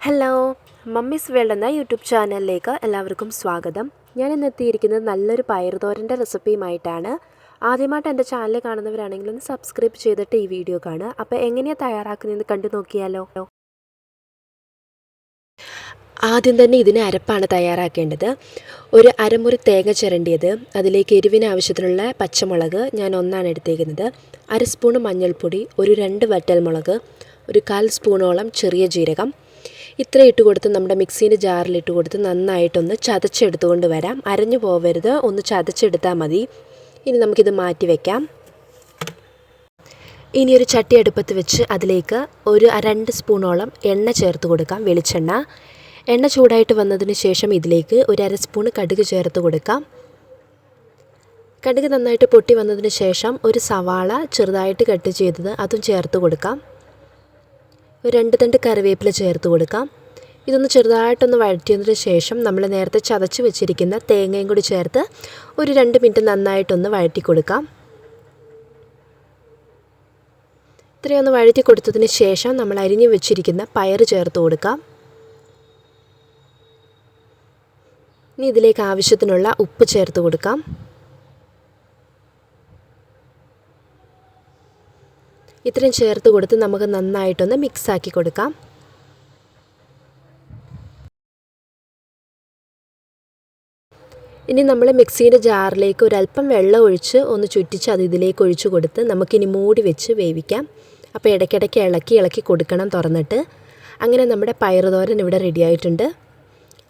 Hello mummies world എന്ന YouTube ചാനലിലേക്ക് എല്ലാവർക്കും സ്വാഗതം. ഞാൻ ഇന്ന് എത്തിയിരിക്കുന്നത് നല്ലൊരു പയറുതോരന്റെ റെസിപ്പിയുമായിട്ടാണ് ആദ്യമായിട്ട് എന്റെ ചാനൽ കാണുന്നവരാണെങ്കിൽ ഒന്ന് സബ്സ്ക്രൈബ് ചെയ്തിട്ട് ഈ വീഡിയോ കാണുക. അപ്പോൾ എങ്ങനെയാണ് തയ്യാറാക്കുന്നതെന്ന് കണ്ടു നോക്കിയാലോ? ആദ്യം തന്നെ ഇതിന് അരപ്പാണ് തയ്യാറാക്കേണ്ടത്. ഒരു അരമുറി തേങ്ങ ചിരണ്ടിയത് അതിലേക്ക് എരിവിന് ആവശ്യത്തിനുള്ള പച്ചമുളക് ഞാൻ ഒന്നാണ് എടുത്തേക്കുന്നത്. അര സ്പൂൺ മഞ്ഞൾപ്പൊടി ഒരു രണ്ട് വറ്റൽമുളക് ഒരു കാൽ സ്പൂണോളം ചെറിയ ജീരകം ഇത്ര ഇട്ട് കൊടുത്ത് നമ്മുടെ മിക്സീന്റെ ജാറിലിട്ട് കൊടുത്ത് നന്നായിട്ടൊന്ന് ചതച്ചെടുത്തുകൊണ്ട് വരാം. അരഞ്ഞു പോവരുത്. ഒന്ന് ചതച്ചെടുത്താൽ മതി. ഇനി നമുക്കിത് മാറ്റി വയ്ക്കാം ഇനി ഒരു ചട്ടി അടുപ്പത്ത് വെച്ച് അതിലേക്ക് ഒരു രണ്ട് സ്പൂണോളം എണ്ണ ചേർത്ത് കൊടുക്കാം വെളിച്ചെണ്ണ. എണ്ണ ചൂടായിട്ട് വന്നതിന് ശേഷം ഇതിലേക്ക് ഒരു അര സ്പൂൺ കടുക് ചേർത്ത് കൊടുക്കാം. കടുക് നന്നായിട്ട് പൊട്ടി വന്നതിന് ശേഷം ഒരു സവാള ചെറുതായിട്ട് കട്ട് ചെയ്തത് അതും ചേർത്ത് കൊടുക്കാം. ഒരു രണ്ട് തണ്ട് കറിവേപ്പില ചേർത്ത് കൊടുക്കാം. ഇതൊന്ന് ചെറുതായിട്ടൊന്ന് വഴറ്റിയതിന് ശേഷം നമ്മൾ നേരത്തെ ചതച്ച് വെച്ചിരിക്കുന്ന തേങ്ങയും കൂടി ചേർത്ത് ഒരു രണ്ട് മിനിറ്റ് നന്നായിട്ടൊന്ന് വഴറ്റി കൊടുക്കാം. ഇത്രയൊന്ന് വഴറ്റി കൊടുത്തതിന് ശേഷം നമ്മൾ അരിഞ്ഞു വെച്ചിരിക്കുന്ന പയർ ചേർത്ത് കൊടുക്കാം. ഇനി ഇതിലേക്ക് ആവശ്യത്തിനുള്ള ഉപ്പ് ചേർത്ത് കൊടുക്കാം. ഇത്രയും ചേർത്ത് കൊടുത്ത് നമുക്ക് നന്നായിട്ടൊന്ന് മിക്സ് ആക്കി കൊടുക്കാം. ഇനി നമ്മൾ മിക്സിയുടെ ജാറിലേക്ക് ഒരല്പം വെള്ളം ഒഴിച്ച് ഒന്ന് ചുറ്റിച്ച് അത് ഇതിലേക്ക് ഒഴിച്ചു കൊടുത്ത് നമുക്കിനി മൂടി വെച്ച് വേവിക്കാം. അപ്പോൾ ഇടയ്ക്കിടയ്ക്ക് ഇളക്കി ഇളക്കി കൊടുക്കണം തുറന്നിട്ട്. അങ്ങനെ നമ്മുടെ പയറുതോരൻ ഇവിടെ റെഡി ആയിട്ടുണ്ട്.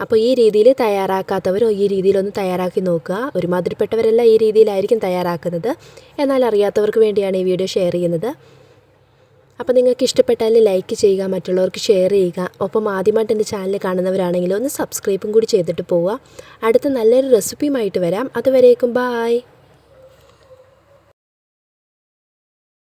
അപ്പോൾ ഈ രീതിയിൽ തയ്യാറാക്കാത്തവർ ഈ രീതിയിലൊന്ന് തയ്യാറാക്കി നോക്കുക. ഒരുമാതിരിപ്പെട്ടവരെല്ലാം ഈ രീതിയിലായിരിക്കും തയ്യാറാക്കുന്നത്. എന്നാൽ അറിയാത്തവർക്ക് വേണ്ടിയാണ് ഈ വീഡിയോ ഷെയർ ചെയ്യുന്നത്. അപ്പോൾ നിങ്ങൾക്ക് ഇഷ്ടപ്പെട്ടാൽ ലൈക്ക് ചെയ്യുക മറ്റുള്ളവർക്ക് ഷെയർ ചെയ്യുക. ഒപ്പം ആദ്യമായിട്ട് എന്റെ ചാനൽ കാണുന്നവരാണെങ്കിൽ ഒന്ന് സബ്സ്ക്രൈബും കൂടി ചെയ്തിട്ട് പോവുക. അടുത്ത നല്ലൊരു റെസിപ്പിയുമായിട്ട് വരാം. അതുവരേക്കും ബായ്